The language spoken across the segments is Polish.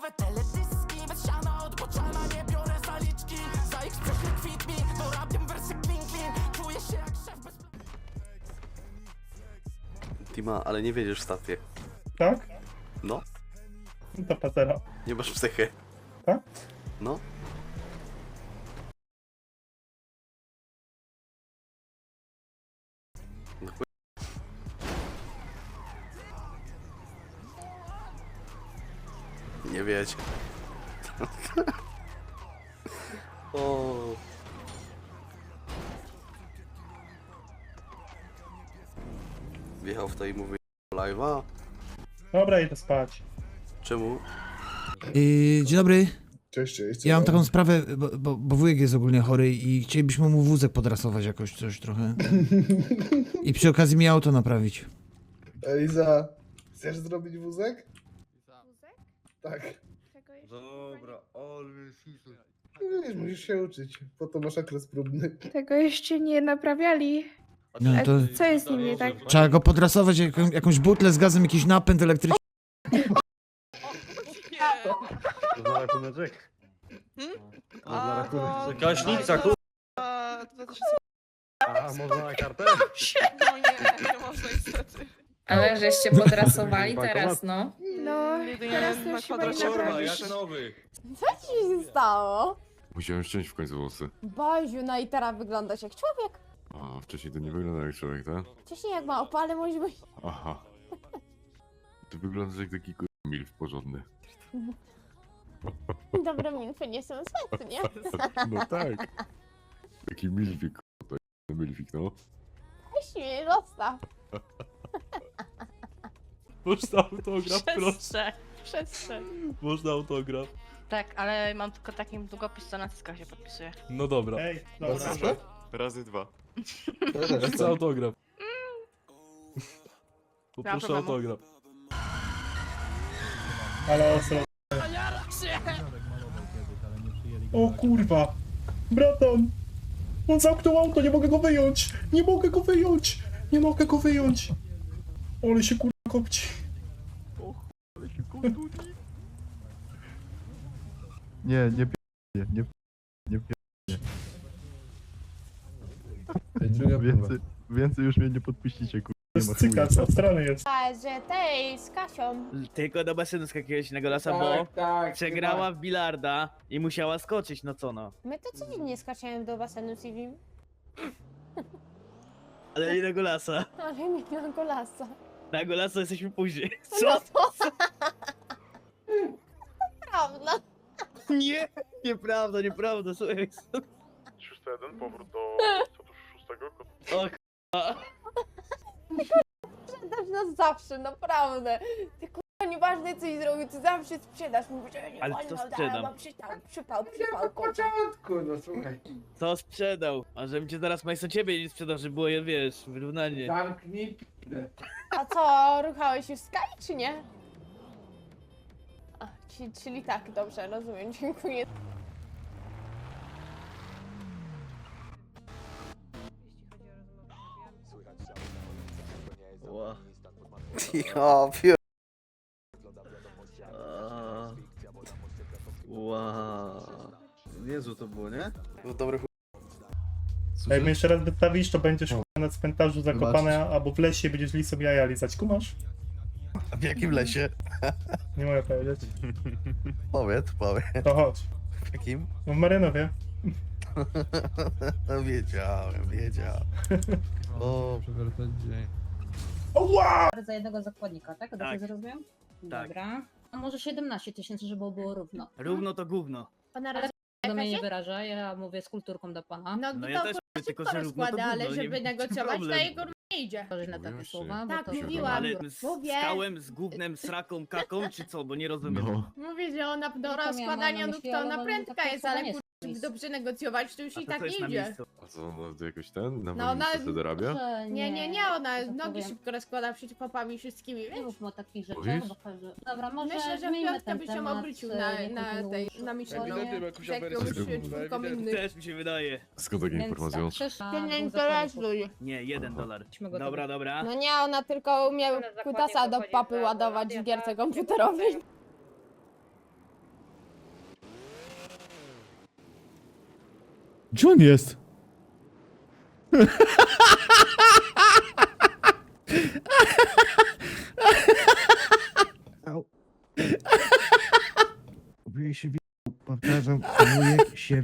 nowe teledyski Bez siana od boczana nie biorę zaliczki Za ich sprzeczny kwit mi Dorabiam wersy clean clean Czuję się jak szef bez Tima, ale nie wiedziesz w stację. Tak? No, To patera. nie masz psychy. Tak? No wiecie. o. Wjechał w to i mówi live'a? Dobra, idę spać. Czemu? Yy, dzień dobry. Cześć, cześć. Ja mam taką sprawę, bo, bo, bo wujek jest ogólnie chory i chcielibyśmy mu wózek podrasować jakoś coś trochę. I przy okazji mi auto naprawić. Eliza, chcesz zrobić wózek? Tak. Czego jeszcze? Dobra, ale sisu. No wiesz, musisz się uczyć. Po to masz okres próbny. Tego jeszcze nie naprawiali. No A to co jest z nim nie tak? trzeba go podrasować, jaką, jakąś butlę z gazem, jakiś napęd elektryczny. To na rachuneczek? To na rachuneczek. Gaśnica, kur... A, to też Aha, można na kartę? No nie, nie można niestety. Ale żeście podrasowali teraz, no. No, teraz to już chyba nie Kurwa, naprawisz. nowy. Co ci się stało? Musiałem ściąć w końcu włosy. Baziu, no i teraz wyglądasz jak człowiek. A wcześniej to nie wygląda jak człowiek, tak? Wcześniej jak ma opale, może być... Aha. Ty wyglądasz jak taki kur... milf porządny. Dobre milfy nie są złe, nie? No tak. Taki milfik, to jest milfik, no. Weź mnie, zostaw. Można autograf, proszę. Przestrzeń, przestrzeń. Można autograf. Tak, ale mam tylko taki długopis, co na cyskach się podpisuje. No dobra. Ej, dobra. Proszę? Razy dwa. Chcę autograf. Nie Poproszę problemu. autograf. Ale ostro. O kurwa. Braton. On zamknął auto, nie mogę go wyjąć. Nie mogę go wyjąć. Nie mogę go wyjąć. Ale się kurwa kopci. Nie, nie p... Nie, nie nie p... Więcej, więcej już mnie nie podpuścicie, kur... To Nie ma jest cyka, chuja. co strony jest. A, że tej, z Kasią. Tylko do basenu skakiłeś na golasa, bo przegrała w bilarda i musiała skoczyć, no co no. My to codziennie skaczemy do basenu z. Ale nie na golasa. Ale mi na golasa. Na golasa jesteśmy później. No to... Prawda. Nie, nieprawda, nieprawda, słuchaj. 301, powrót do statusu szóstego. O k***a. Sprzedasz nas zawsze, naprawdę. Ty kurwa, nieważne co i zrobił, ty zawsze sprzedasz. Mówisz, że nie Ale wolno, co sprzedam? mam Przypał, przypał, przypał, kurwa. początku, no słuchaj. Co sprzedał? A żebym cię zaraz majstro ciebie nie sprzedał, żeby było, wiesz, wyrównanie. Zamknij A co, ruchałeś już Sky, czy nie? A, czyli, czyli tak, dobrze, rozumiem, dziękuję. Ła. Ja nie? No dobry chuj. Jak mnie jeszcze raz wystawisz, to będziesz kurwa, na cmentarzu zakopana, albo w lesie będziesz lisem jaja lizać. Kumasz? W jakim lesie? Nie mogę powiedzieć. Powiedz, powiedz. To chodź. W jakim? No w Marynowie. wiedziałem, wiedziałem. O, Oła! Za jednego zakładnika, tak? Dobrze Tak. zrozumiałem? Tak. Dobra. A może 17 tysięcy, żeby było równo. Równo to gówno. Pana Ale. Do mnie nie wyraża, ja mówię z kulturką do pana. No, No to ja też mówię, tylko że równo to rozkłada, ale nie- żeby negocjować, problem. to jego nie idzie. Możesz na takie słowa, Tak, bo to... mówiłam. Ale z Mówię. skałem, z gównem, sraką, kaką, czy co? Bo nie rozumiem. No. Mówię, że ona do miałam rozkładania na no myśli, to ale ona prędka tak jest, ale kurwa, żeby dobrze negocjować, to już A i to tak nie idzie. A co, no jakoś ten? Na No, ona- no, dorabia? Że Nie, nie, nie, ona tak nogi powiem. szybko rozkłada przed popami wszystkimi, Nie wiesz? mówmy o takich rzeczach, Mówisz? bo każdy... Dobra, może Myślę, że zmieńmy ten by się temat, obrócił e, na, nie na tej, kontynuujmy. na. Ewidentnie Z jakąś czwórką innych. Też mi się wydaje. Skąd takie Więc informacje tak, masz? Ty nie interesuj. Nie, jeden dolar. Go Dobra, dobra. No nie, ona tylko umie zakładnik kutasa do papy ładować w gierce komputerowej. Gdzie on jest? Wujek się wyjął, powtarzam, wujek się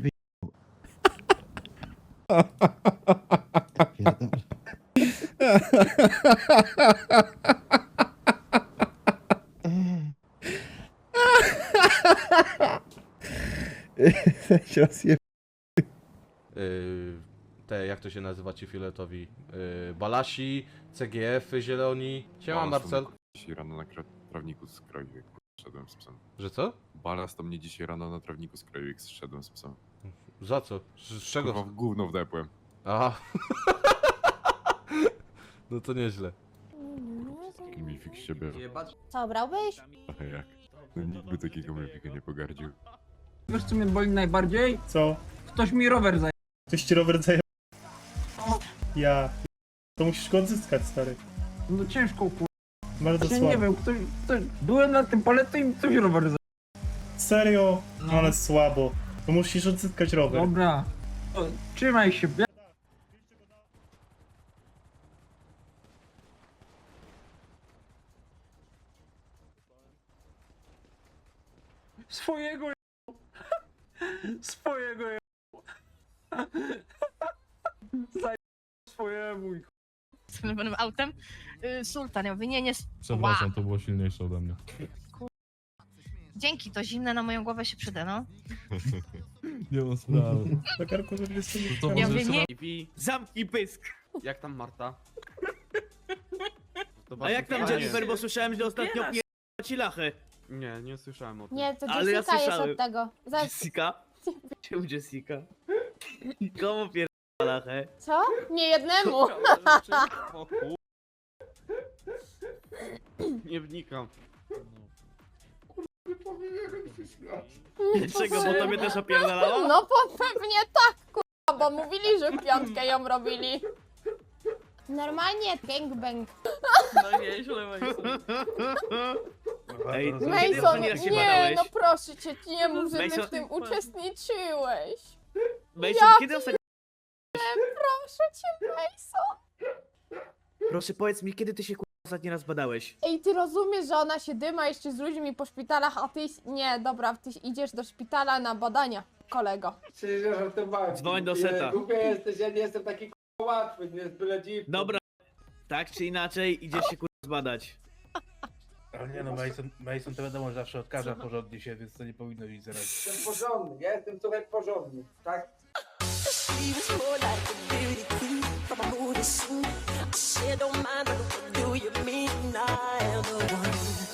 to się nazywa ci fioletowi? Yy, Balasi, CGF-y zieloni. Siema Marcel. Dzisiaj rano na trawniku z kraju, jak szedłem z psem. Że co? Balast to mnie dzisiaj rano na trawniku z kraju, jak szedłem z psem. Za co? Z, z czego? Kurwa, w gówno wdepłem. Aha. no to nieźle. Milfik z siebie. Co, brałbyś? A jak? No nikt by takiego Milfika nie pogardził. Wiesz co mnie boli najbardziej? Co? Ktoś mi rower zajęł. Ktoś ci rower zajęł? Ja. To musisz go odzyskać, stary. No ciężko kur... Bardzo Ja słabo. nie wiem, ktoś, ktoś... Byłem na tym palety i ktoś rower zajęł. Serio? No. Ale słabo. To musisz odzyskać rower. Dobra. To, trzymaj się. Ja... Swojego je... Swojego je... Zaj... swojemu i Z tym autem. Y, Sultan, ja mówię, nie, nie. Przepraszam, to było silniejsze ode mnie. Dzięki, to zimne na moją głowę się przyda, no. Nie ma sprawy. Na karku żeby sobie Ja mówię, nie. Zamknij pysk. Jak tam Marta? To A jak tam Jennifer, bo słyszałem, że ostatnio pier... ci lachę. Nie, nie słyszałem o tym. Nie, to Ale ja Jessica jest słyszałem. od tego. Za... Jessica? Czemu Jessica? Komu pier... lachę? Co? Nie jednemu. O kur- Nie wnikam. Dlaczego? Bo tobie też opierdalała? No po pewnie tak, kurwa, bo mówili, że w piątkę ją robili. Normalnie gangbang. No nieźle, Mason. Ej, kiedy Mason, ostatni raz się nie, badałeś? no proszę cię, nie mów, że ty Mason- w tym uczestniczyłeś. Mason, Ja kiedy ostatni... Proszę cię, Mason. Proszę powiedz mi, kiedy ty się kurwa ostatni raz badałeś? Ej, ty rozumiesz, że ona się dyma jeszcze z ludźmi po szpitalach, a ty... Nie, dobra, ty idziesz do szpitala na badania, kolego. Przecież ja żartowałem. Dzwoń do seta. Głupia jesteś, ja nie jestem taki k***a łatwy, nie jest byle dziwny. Dobra. Tak czy inaczej, idziesz się kurwa zbadać. Ale nie no, Mason, Mason to wiadomo, że zawsze odkaża porządnie się, więc to nie powinno iść zaraz. Jestem porządny, ja jestem słuchaj porządny, tak? She was more like a beauty queen from a movie scene. I said, don't mind, but what do you mean I am the one?